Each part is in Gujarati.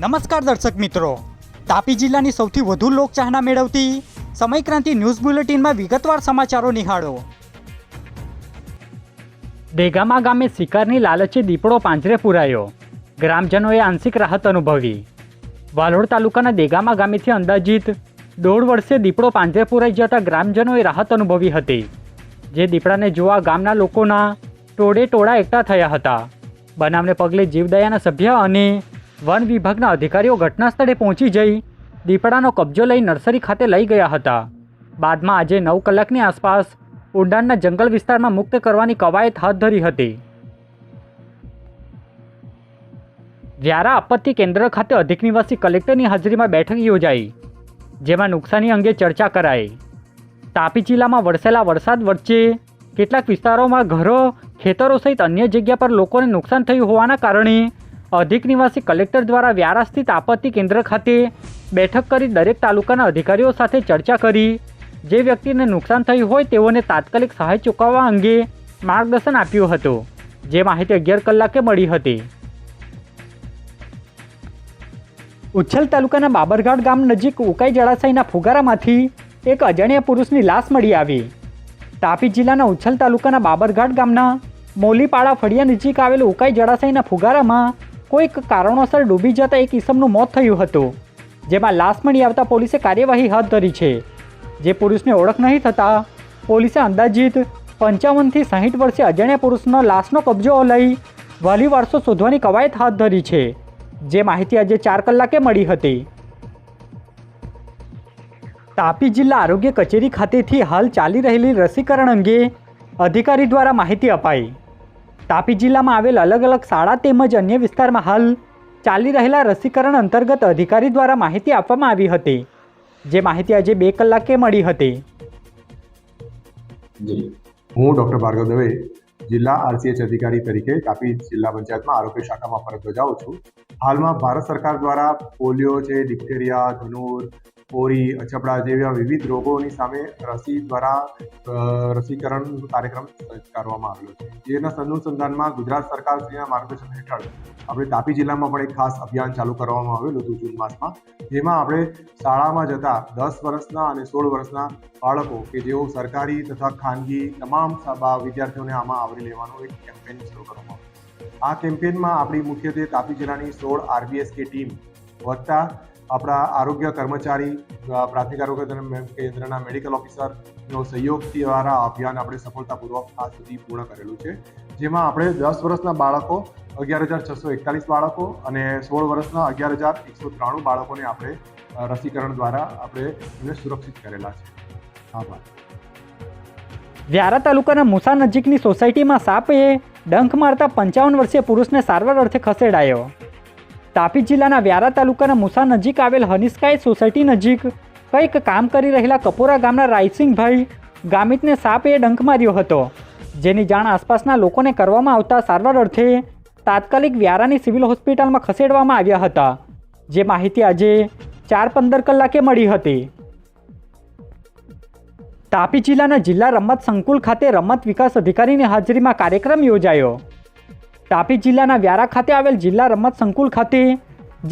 નમસ્કાર દર્શક મિત્રો. તાપી જિલ્લાની સૌથી વધુ લોકચાહના મેળવતી સમયક્રાંતિ ન્યૂઝ બુલેટિનમાં વિગતવાર સમાચારો નિહાળો. દેગામા ગામે શિકારની લાલચે દીપડો પાંજરે પુરાયો. ગ્રામજનોએ આંશિક રાહત અનુભવી. વાલોડ તાલુકાના દેગામા ગામેથી અંદાજિત દોઢ વર્ષે દીપડો પાંજરે પુરાઈ જતા ગ્રામજનોએ રાહત અનુભવી હતી. જે દીપડાને જોવા ગામના લોકોના ટોળે ટોળા એકઠા થયા હતા. બનાવને પગલે જીવદયાના સભ્ય અને વન વિભાગના અધિકારીઓ ઘટના સ્થળે પહોંચી જઈ દીપડાનો કબજો લઈ નર્સરી ખાતે લઈ ગયા હતા. બાદમાં આજે નવ કલાકની આસપાસ ઉડાનના જંગલ વિસ્તારમાં મુક્ત કરવાની કવાયત હાથ ધરી હતી. વ્યારા આપત્તિ કેન્દ્ર ખાતે અધિક નિવાસી કલેક્ટરની હાજરીમાં બેઠક યોજાઈ, જેમાં નુકસાની અંગે ચર્ચા કરાઈ. તાપી જિલ્લામાં વરસેલા વરસાદ વચ્ચે કેટલાક વિસ્તારોમાં ઘરો, ખેતરો સહિત અન્ય જગ્યા પર લોકોને નુકસાન થયું હોવાના કારણે અધિક નિવાસી કલેક્ટર દ્વારા વ્યારા સ્થિત આપત્તિ કેન્દ્ર ખાતે બેઠક કરી દરેક તાલુકાના અધિકારીઓ સાથે ચર્ચા કરી. જે વ્યક્તિને નુકસાન થયું હોય તેઓને તાત્કાલિક સહાય ચૂકવવા અંગે માર્ગદર્શન આપ્યું હતું. જે માહિતી અગિયાર કલાકે મળી હતી. ઉચ્છલ તાલુકાના બાબરઘાટ ગામ નજીક ઉકાઈ જળાશયના ફુગારામાંથી એક અજાણ્યા પુરુષની લાશ મળી આવી. તાપી જિલ્લાના ઉચ્છલ તાલુકાના બાબરઘાટ ગામના મોલીપાડા ફળિયા નજીક આવેલ ઉકાઈ જળાશયના ફુગારામાં કોઈક કારણોસર ડૂબી જતા એક ઈસમનું મોત થયું હતું, જેમાં લાશ મળી આવતા પોલીસે કાર્યવાહી હાથ ધરી છે. જે પુરુષને ઓળખ નહીં થતાં, પોલીસે અંદાજિત પંચાવનથી સાહીઠ વર્ષે અજાણ્યા પુરુષનો લાશનો કબજો લઈ વાલી વારસો શોધવાની કવાયત હાથ ધરી છે, જે માહિતી આજે ચાર કલાકે મળી હતી. તાપી જિલ્લા આરોગ્ય કચેરી ખાતેથી હાલ ચાલી રહેલી રસીકરણ અંગે અધિકારી દ્વારા માહિતી અપાઈ. તાપી જિલ્લામાં આવેલ અલગ અલગ શાળા તેમજ અન્ય વિસ્તારમાં હાલ ચાલી રહેલા રસીકરણ અંતર્ગત અધિકારી દ્વારા માહિતી આપવામાં આવી હતી. જે માહિતી આજે બે કલાકે મળી હતી. હું ડૉક્ટર ભાર્ગવ દવે, જિલ્લા આરસીએચ અધિકારી તરીકે તાપી જિલ્લા પંચાયતમાં આરોગ્ય શાખામાં ફરજ બજાવું છું. હાલમાં ભારત સરકાર દ્વારા પોલિયો છે, ડિપ્થેરિયા, ધનુર ઓરી અછબડા જેવા વિવિધ રોગોની સામે રસી દ્વારા રસીકરણ કાર્યક્રમ કરવામાં આવ્યો છે. જેના અનુસંધાનમાં ગુજરાત સરકારશ્રીના માર્ગદર્શન હેઠળ આપણે તાપી જિલ્લામાં પણ એક ખાસ અભિયાન ચાલુ કરવામાં આવેલું હતું જૂન માસમાં. જેમાં આપણે શાળામાં જતા દસ વર્ષના અને સોળ વર્ષના બાળકો કે જેઓ સરકારી તથા ખાનગી તમામ વિદ્યાર્થીઓને આમાં આવરી લેવાનો એક કેમ્પેન શરૂ કરવામાં આવ્યો આ કેમ્પેનમાં આપણી મુખ્યત્વે તાપી જિલ્લાની સોળ આરબીએસ કે ટીમ વત્તા આપણા આરોગ્ય કર્મચારી પ્રાથમિક આરોગ્ય કેન્દ્ર- કેન્દ્રના મેડિકલ ઓફિસરનો સહયોગથી દ્વારા અભિયાન આપણે સફળતાપૂર્વક આ સુધી પૂર્ણ કરેલું છે. જેમાં આપણે દસ વર્ષના બાળકો, અગિયાર હજાર છસો એકતાલીસ બાળકો અને સોળ વર્ષના અગિયાર હજાર એકસો ત્રાણું બાળકોને આપણે રસીકરણ દ્વારા આપણે એને સુરક્ષિત કરેલા છે. આભાર. વ્યારા તાલુકાના મુસા નજીકની સોસાયટીમાં સાપે ડંખ મારતા પંચાવન વર્ષીય પુરુષને સારવાર અર્થે ખસેડાયો. તાપી જિલ્લાના વ્યારા તાલુકાના મુસા નજીક આવેલ હનિસ્કાય સોસાયટી નજીક કંઈક કામ કરી રહેલા કપોરા ગામના રાયસિંગભાઈ ગામિતને સાપે ડંખ માર્યો હતો, જેની જાણ આસપાસના લોકોને કરવામાં આવતા સારવાર અર્થે તાત્કાલિક વ્યારાની સિવિલ હોસ્પિટલમાં ખસેડવામાં આવ્યા હતા, જે માહિતી આજે ચાર પંદર કલાકે મળી હતી. તાપી જિલ્લાના જિલ્લા રમત સંકુલ ખાતે રમત વિકાસ અધિકારીની હાજરીમાં કાર્યક્રમ યોજાયો. તાપી જિલ્લાના વ્યારા ખાતે આવેલ જિલ્લા રમત સંકુલ ખાતે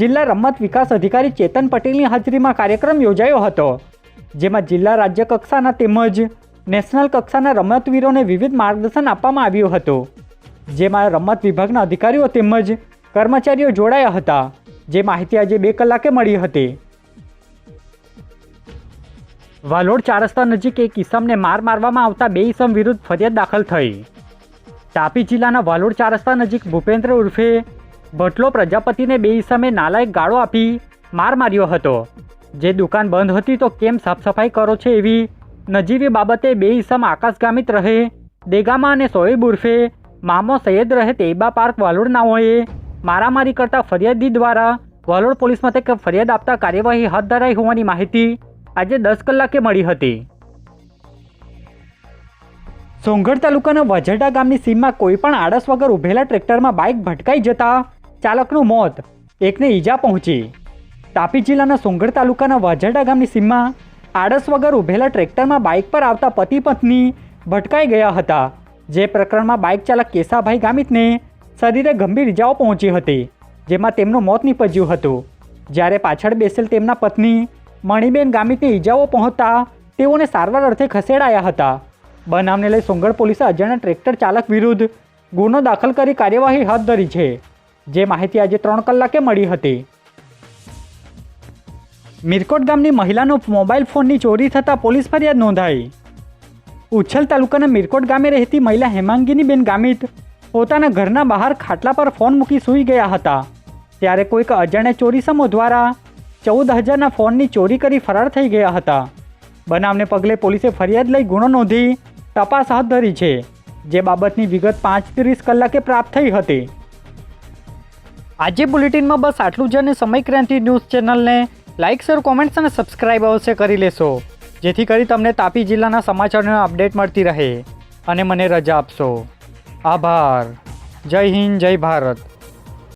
જિલ્લા રમત વિકાસ અધિકારી ચેતન પટેલની હાજરીમાં કાર્યક્રમ યોજાયો હતો, જેમાં જિલ્લા રાજ્ય કક્ષાના તેમજ નેશનલ કક્ષાના રમતવીરોને વિવિધ માર્ગદર્શન આપવામાં આવ્યું હતું, જેમાં રમત વિભાગના અધિકારીઓ તેમજ કર્મચારીઓ જોડાયા હતા, જે માહિતી આજે બે કલાકે મળી હતી. વાલોડ ચાર રસ્તા નજીક એક ઈસમને માર મારવામાં આવતા બે ઈસમ વિરુદ્ધ ફરિયાદ દાખલ થઈ. તાપી જિલ્લાના વાલોડ ચાર રસ્તા નજીક ભૂપેન્દ્ર ઉર્ફે ભટલો પ્રજાપતિને બે ઇસમે નાલાયક ગાળો આપી માર માર્યો હતો. જે દુકાન બંધ હતી તો કેમ સાફ સફાઈ કરો છે એવી નજીવી બાબતે બે ઇસમ આકાશગામિત રહે, દેગામા અને સોએબ ઉર્ફે મામો સૈયદ રહે તેબા પાર્ક વાલોડ નાઓએ મારામારી કરતા ફરિયાદી દ્વારા વાલોડ પોલીસ મથકે ફરિયાદ આપતા કાર્યવાહી હાથ ધરાઈ હોવાની માહિતી આજે દસ કલાકે મળી હતી. સોંગઢ તાલુકાના વજરડા ગામની સીમમાં કોઈ પણ આળસ વગર ઊભેલા ટ્રેક્ટરમાં બાઇક ભટકાઈ જતા ચાલકનું મોત એકને ઈજા પહોંચી. તાપી જિલ્લાના સોંગઢ તાલુકાના વાજરડા ગામની સીમમાં આળસ વગર ઊભેલા ટ્રેક્ટરમાં બાઇક પર આવતા પતિ પત્ની ભટકાઈ ગયા હતા, જે પ્રકરણમાં બાઇક ચાલક કેસાભાઈ ગામિતને શરીરે ગંભીર ઇજાઓ પહોંચી હતી, જેમાં તેમનું મોત નીપજ્યું હતું. જ્યારે પાછળ બેસેલ તેમના પત્ની મણિબેન ગામિતને ઈજાઓ પહોંચતા તેઓને સારવાર અર્થે ખસેડાયા હતા. બનાવને લઈ સોંગઢ પોલીસે અજાણ્યા ટ્રેક્ટર ચાલક વિરુદ્ધ ગુનો દાખલ કરી કાર્યવાહી હાથ ધરી છે. જે માહિતી આજે ત્રણ કલાકે મળી હતી. મિરકોટ ગામની મહિલાનો મોબાઈલ ફોનની ચોરી થતાં પોલીસ ફરિયાદ નોંધાઈ. ઉચ્છલ તાલુકાના મિરકોટ ગામે રહેતી મહિલા હેમાંગીનીબેન ગામિત પોતાના ઘરના બહાર ખાટલા પર ફોન મૂકી સૂઈ ગયા હતા. ત્યારે કોઈક અજાણ્યા ચોરી સમૂહ દ્વારા ચૌદ હજારના ફોનની ચોરી કરી ફરાર થઈ ગયા હતા. બનાવને પગલે પોલીસે ફરિયાદ લઈ ગુનો નોંધી તપાસ હાથ ધરી છે, જે બાબતની વિગત પાંચ ત્રીસ કલાકે પ્રાપ્ત થઈ હતી. આજે બુલેટિનમાં બસ આટલું જ અને સમય ક્રાંતિ ન્યૂઝ ચેનલને લાઇક શેર, કોમેન્ટ્સ અને સબસ્ક્રાઇબ અવશ્ય કરી લેશો, જેથી કરી તમને તાપી જિલ્લાના સમાચારોની અપડેટ મળતી રહે. અને મને રજા આપશો. આભાર. જય હિન્દ, જય ભારત.